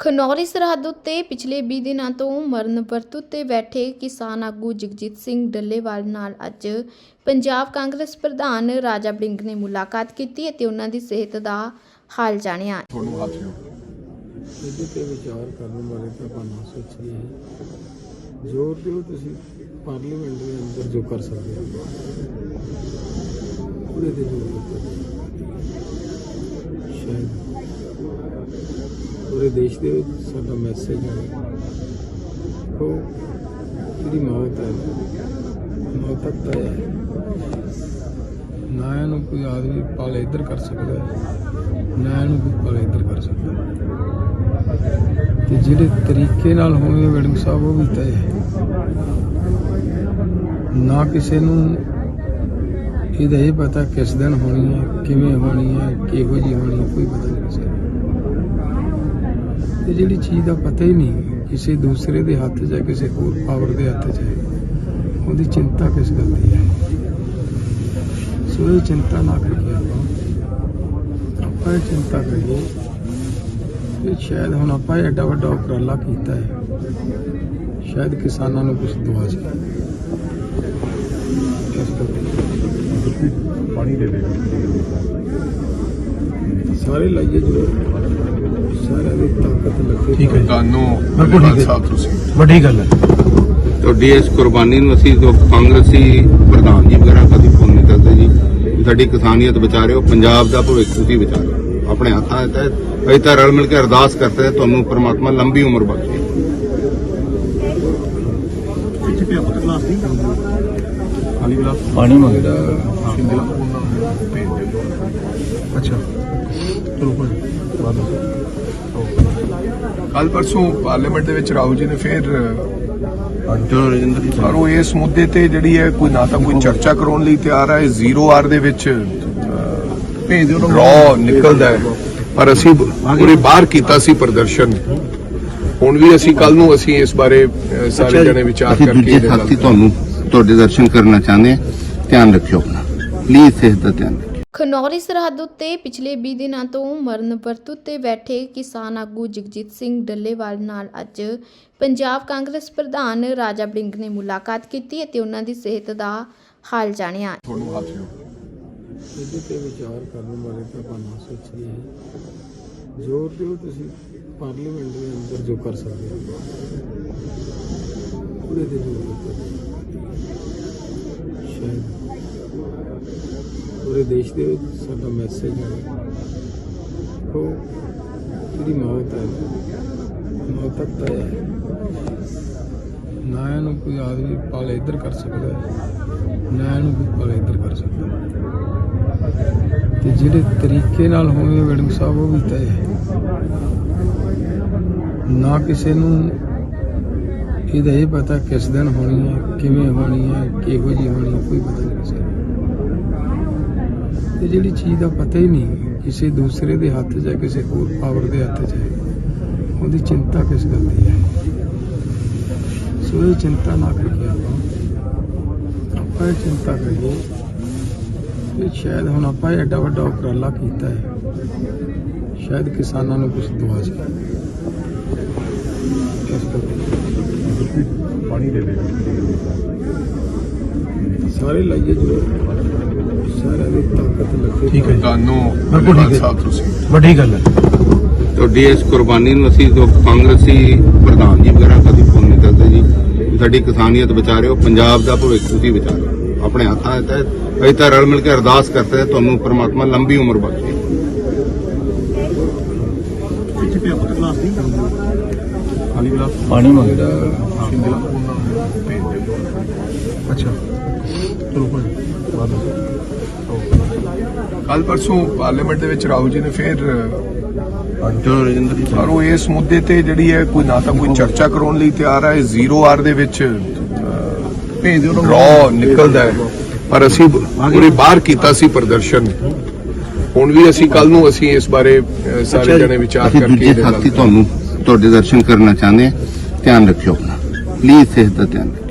ਖਨੌਰੀ ਸਰਹੱਦ ਉੱਤੇ ਪਿਛਲੇ 20 ਦਿਨਾਂ ਤੋਂ ਮਰਨ ਵਰਤ ਉੱਤੇ ਬੈਠੇ ਕਿਸਾਨ ਆਗੂ ਜਗਜੀਤ ਸਿੰਘ ਡੱਲੇਵਾਲ ਨਾਲ ਅੱਜ ਪੰਜਾਬ ਕਾਂਗਰਸ ਪ੍ਰਧਾਨ ਰਾਜਾ ਬਲਿੰਗ ਨੇ ਮੁਲਾਕਾਤ ਕੀਤੀ ਅਤੇ ਉਹਨਾਂ ਦੀ ਸਿਹਤ ਦਾ ਹਾਲ ਜਾਣਿਆ। ਤੁਹਾਨੂੰ ਹੱਥ ਜੋ ਇਹਦੇ ਤੇ ਵਿਚਾਰ ਕਰਨ ਬਾਰੇ ਤਾਂ ਆਪਾਂ ਨਾ ਸੋਚੀਏ ਜ਼ੋਰ ਦਿਓ ਤੁਸੀਂ ਪਾਰਲੀਮੈਂਟ ਦੇ ਅੰਦਰ ਜੋ ਕਰ ਸਕਦੇ ਹੋ। ਉਹਦੇ ਤੇ ਜ਼ੋਰ ਦਿਓ ਸ਼ਾਇਦ ਪੂਰੇ ਦੇਸ਼ ਦੇ ਵਿੱਚ ਸਾਡਾ ਮੈਸੇਜ ਹੈ। ਕੋ ਜਿਹੜੀ ਮੌਤ ਹੈ ਮੌਤ ਤੱਕ ਹੈ। ਨਾ ਇਹਨੂੰ ਕੋਈ ਆਦਮੀ ਪਾਲੇ ਇੱਧਰ ਕਰ ਸਕਦਾ ਨਾ ਇਹਨੂੰ ਕੋਈ ਪਾਲੇ ਇੱਧਰ ਕਰ ਸਕਦਾ ਤੇ ਜਿਹੜੇ ਤਰੀਕੇ ਨਾਲ ਹੋਣਗੇ ਮੈਡਮ ਸਾਹਿਬ, ਉਹ ਵੀ ਤੈਅ ਹੈ। ਨਾ ਕਿਸੇ ਨੂੰ ਇਹਦਾ ਇਹ ਪਤਾ ਕਿਸ ਦਿਨ ਹੋਣੀ ਹੈ, ਕਿਵੇਂ ਹੋਣੀ ਹੈ, ਕਿਹੋ ਜੀ ਹੋਣੀ ਕੋਈ ਪਤਾ ਨਹੀਂ ਕਿਸੇ ਇਹ ਜਿਹੜੀ ਚੀਜ਼ ਦਾ ਪਤਾ ਹੀ ਨਹੀਂ ਕਿਸੇ ਦੂਸਰੇ ਦੇ ਹੱਥ 'ਚ ਹੈ ਕਿਸੇ ਹੋਰ ਪਾਵਰ ਦੇ ਹੱਥ 'ਚ ਹੈ, ਉਹਦੀ ਚਿੰਤਾ ਕਿਸ ਗੱਲ ਦੀ ਹੈ? ਸੋ ਇਹ ਚਿੰਤਾ ਨਾ ਕਰੀਏ ਆਪਾਂ ਆਪਾਂ ਇਹ ਚਿੰਤਾ ਕਰੀਏ ਕਿ ਸ਼ਾਇਦ ਹੁਣ ਆਪਾਂ ਇਹ ਐਡਾ ਵੱਡਾ ਉਪਰਾਲਾ ਕੀਤਾ ਹੈ, ਸ਼ਾਇਦ ਕਿਸਾਨਾਂ ਨੂੰ ਕੁਝ ਦੁਆ ਸਕੇ ਪਾਣੀ ਦੇ ਦੇ। ਸਾਰੇ ਲਾਈਏ ਜੋ। ਸਾਰਿਆਂ ਦੀ ਤਾਕਤ ਲੱਗੇ ਠੀਕ ਹੈ ਤੁਹਾਨੂੰ ਬਿਲਕੁਲ। ਸਾਹਿਬ ਤੁਸੀਂ। ਵੱਡੀ ਗੱਲ ਹੈ। ਤੁਹਾਡੀ ਇਸ ਕੁਰਬਾਨੀ ਨੂੰ ਅਸੀਂ ਜੋ ਕਾਂਗਰਸੀ ਪ੍ਰਧਾਨ ਜੀ ਵਗੈਰਾ ਕਦੀ ਫੋਨ ਨਹੀਂ ਕਰਦੇ ਜੀ। ਸਾਡੀ ਕਿਸਾਨੀਅਤ ਬਚਾ ਰਹੇ ਹੋ ਪੰਜਾਬ ਦਾ ਭਵਿੱਖ ਤੁਸੀਂ ਬਚਾ ਰਹੇ ਹੋ। ਆਪਣੇ ਹੱਥਾਂ ਦੇ ਤਹਿਤ ਅਸੀਂ ਤਾਂ ਰਲ ਮਿਲ ਕੇ ਅਰਦਾਸ ਕਰਦੇ ਹਾਂ ਤੁਹਾਨੂੰ ਪ੍ਰਮਾਤਮਾ ਲੰਬੀ ਉਮਰ ਬਖਸ਼ੇ। ਖਾਲੀ ਗਲਾਸ? ਪਾਣੀ ਮੰਗਦਾ। ਸਿੰਗਲਾ ਅੱਛਾ। ਚਲੋ ਭਾਈ ਬਾਅਦ ਕੱਲ ਪਰਸੋਂ ਪਾਰਲੀਮੈਂਟ ਦੇ ਵਿੱਚ ਰਾਹੁਲ ਜੀ ਨੇ ਫਿਰ ਚਲੋ ਰਜਿੰਦਰ ਜੀ ਪਰ ਉਹ ਇਸ ਮੁੱਦੇ ਤੇ ਜਿਹੜੀ ਹੈ ਕੋਈ ਨਾ ਤਾਂ ਕੋਈ ਚਰਚਾ ਕਰਾਉਣ ਲਈ ਤਿਆਰ ਹੈ ਜ਼ੀਰੋ ਆਰ ਦੇ ਵਿੱਚ ਭੇਜ ਦਿਓ ਰॉ ਨਿਕਲਦਾ ਹੈ। ਪਰ ਅਸੀਂ ਪੂਰੇ ਬਾਹਰ ਕੀਤਾ ਸੀ ਪ੍ਰਦਰਸ਼ਨ। ਹੁਣ ਵੀ ਅਸੀਂ ਕੱਲ ਨੂੰ ਅਸੀਂ ਇਸ ਬਾਰੇ ਸਾਰੇ ਜਣੇ ਵਿਚਾਰ ਕਰਕੇ ਦੂਜੇ ਤੁਹਾਨੂੰ ਤੁਹਾਡੇ ਦਰਸ਼ਨ ਕਰਨਾ ਚਾਹੁੰਦੇ ਹਾਂ ਧਿਆਨ ਰੱਖਿਓ ਆਪਣਾ। ਪਲੀਜ਼ ਸਿਹਤ ਦਾ ਧਿਆਨ ਖਨੌਰੀ ਸਰਹੱਦ ਉੱਤੇ ਪਿਛਲੇ 20 ਦਿਨਾਂ ਤੋਂ ਮਰਨ ਵਰਤ ਉੱਤੇ ਬੈਠੇ ਕਿਸਾਨ ਆਗੂ ਜਗਜੀਤ ਸਿੰਘ ਡੱਲੇਵਾਲ ਨਾਲ ਅੱਜ ਪੰਜਾਬ ਕਾਂਗਰਸ ਪ੍ਰਧਾਨ ਰਾਜਾ ਬਲਿੰਗ ਨੇ ਮੁਲਾਕਾਤ ਕੀਤੀ ਅਤੇ ਉਹਨਾਂ ਦੀ ਸਿਹਤ ਦਾ ਹਾਲ ਜਾਣਿਆ। ਤੁਹਾਨੂੰ ਹੱਥ ਜੋ ਇਹਦੇ ਤੇ ਵਿਚਾਰ ਕਰਨ ਬਾਰੇ ਤਾਂ ਆਪਾਂ ਨਾ ਸੋਚੀਏ ਜ਼ੋਰ ਦਿਓ ਤੁਸੀਂ ਪਾਰਲੀਮੈਂਟ ਦੇ ਅੰਦਰ ਜੋ ਕਰ ਸਕਦੇ ਹੋ। ਉਹਦੇ ਤੇ ਜ਼ੋਰ ਦਿਓ। ਸ਼ਾਇਦ ਪੂਰੇ ਦੇਸ਼ ਦੇ ਵਿੱਚ ਸਾਡਾ ਮੈਸੇਜ ਹੈ। ਕੋ ਜਿਹੜੀ ਮੌਤ ਹੈ ਮੌਤ ਤੱਕ ਤੈਅ ਹੈ। ਨਾ ਇਹਨੂੰ ਕੋਈ ਆਦਮੀ ਪਾਲੇ ਇੱਧਰ ਕਰ ਸਕਦਾ ਨਾ ਇਹਨੂੰ ਕੋਈ ਪਾਲੇ ਇੱਧਰ ਕਰ ਸਕਦਾ ਤੇ ਜਿਹੜੇ ਤਰੀਕੇ ਨਾਲ ਹੋਵੇ ਮੈਡਮ ਸਾਹਿਬ, ਉਹ ਵੀ ਤੈਅ ਹੈ। ਨਾ ਕਿਸੇ ਨੂੰ ਇਹਦਾ ਇਹ ਪਤਾ ਕਿਸ ਦਿਨ ਹੋਣੀ ਹੈ, ਕਿਵੇਂ ਹੋਣੀ ਹੈ, ਕਿਹੋ ਜੀ ਹੋਣੀ ਹੈ, ਕੋਈ ਪਤਾ ਨਹੀਂ ਕਿਸੇ ਤੇ ਜਿਹੜੀ ਚੀਜ਼ ਦਾ ਪਤਾ ਹੀ ਨਹੀਂ, ਕਿਸੇ ਦੂਸਰੇ ਦੇ ਹੱਥ 'ਚ ਹੈ ਕਿਸੇ ਹੋਰ ਪਾਵਰ ਦੇ ਹੱਥ 'ਚ ਹੈ, ਉਹਦੀ ਚਿੰਤਾ ਕਿਸ ਗੱਲ ਦੀ ਹੈ? ਸੋ ਇਹ ਚਿੰਤਾ ਨਾ ਕਰੀਏ ਆਪਾਂ। ਆਪਾਂ ਇਹ ਚਿੰਤਾ ਕਰੀਏ ਕਿ ਸ਼ਾਇਦ ਹੁਣ ਆਪਾਂ ਇਹ ਐਡਾ ਵੱਡਾ ਉਪਰਾਲਾ ਕੀਤਾ ਹੈ, ਸ਼ਾਇਦ ਕਿਸਾਨਾਂ ਨੂੰ ਕੁਝ ਦਵਾ ਸਕੇ ਇਸ ਕਰਕੇ ਪਾਣੀ ਦੇ ਦੇ ਸਾਰੇ ਲਾਈਏ ਜੋ। ਸਾਰਿਆਂ ਦੀ ਤਾਕਤ ਲੱਗੇ। ਠੀਕ ਹੈ। ਤੁਹਾਨੂੰ ਬਿਲਕੁਲ ਠੀਕ ਧੰਨਵਾਦ ਹੈ। ਸਾਹਿਬ ਤੁਸੀਂ। ਵੱਡੀ ਗੱਲ ਹੈ। ਤੁਹਾਡੀ ਇਸ ਕੁਰਬਾਨੀ ਨੂੰ ਅਸੀਂ ਜੋ ਕਾਂਗਰਸੀ ਪ੍ਰਧਾਨ ਜੀ ਵਗੈਰਾ ਕਦੀ ਫੋਨ ਨਹੀਂ ਕਰਦੇ ਜੀ। ਸਾਡੀ ਕਿਸਾਨੀਅਤ ਬਚਾ ਰਹੇ ਹੋ ਪੰਜਾਬ ਦਾ ਭਵਿੱਖ ਤੁਸੀਂ ਹੋ ਆਪਣੇ ਹੱਥਾਂ ਦੇ ਤਹਿਤ ਅਸੀਂ ਤਾਂ ਰਲ ਮਿਲ ਕੇ ਅਰਦਾਸ ਕਰਦੇ ਹਾਂ ਤੁਹਾਨੂੰ ਪ੍ਰਮਾਤਮਾ ਲੰਬੀ ਉਮਰ ਬਖਸ਼ੇ। ਗਲਾਸ ਪਾਣੀ ਮੰਗਦਾ ਅੱਛਾ। ਚਲੋ ਕੱਲ ਪਰਸੋਂ ਪਾਰਲੀਮੈਂਟ ਦੇ ਵਿੱਚ ਰਾਹੁਲ ਜੀ ਨੇ ਫਿਰ ਪਰ ਉਹ ਇਸ ਮੁੱਦੇ ਤੇ ਜਿਹੜੀ ਹੈ ਕੋਈ ਨਾ ਤਾਂ ਕੋਈ ਚਰਚਾ ਕਰਾਉਣ ਲਈ ਤਿਆਰ ਹੈ ਜ਼ੀਰੋ ਆਰ ਦੇ ਵਿੱਚ ਭੇਜ ਦਿਓ ਰॉ ਨਿਕਲਦਾ ਹੈ। ਪਰ ਅਸੀਂ ਪੂਰੇ ਬਾਹਰ ਕੀਤਾ ਸੀ ਪ੍ਰਦਰਸ਼ਨ। ਹੁਣ ਵੀ ਅਸੀਂ ਕੱਲ ਨੂੰ ਅਸੀਂ ਇਸ ਬਾਰੇ ਸਾਰੇ ਜਣੇ ਵਿਚਾਰ ਕਰਕੇ ਦੂਜੇ ਸਾਥੀ ਤੁਹਾਨੂੰ ਤੁਹਾਡੇ ਦਰਸ਼ਨ ਕਰਨਾ ਚਾਹੁੰਦੇ ਹਾਂ ਧਿਆਨ ਰੱਖਿਓ ਆਪਣਾ। ਪਲੀਜ਼ ਸਿਹਤ ਦਾ ਧਿਆਨ ਰੱਖਿਓ।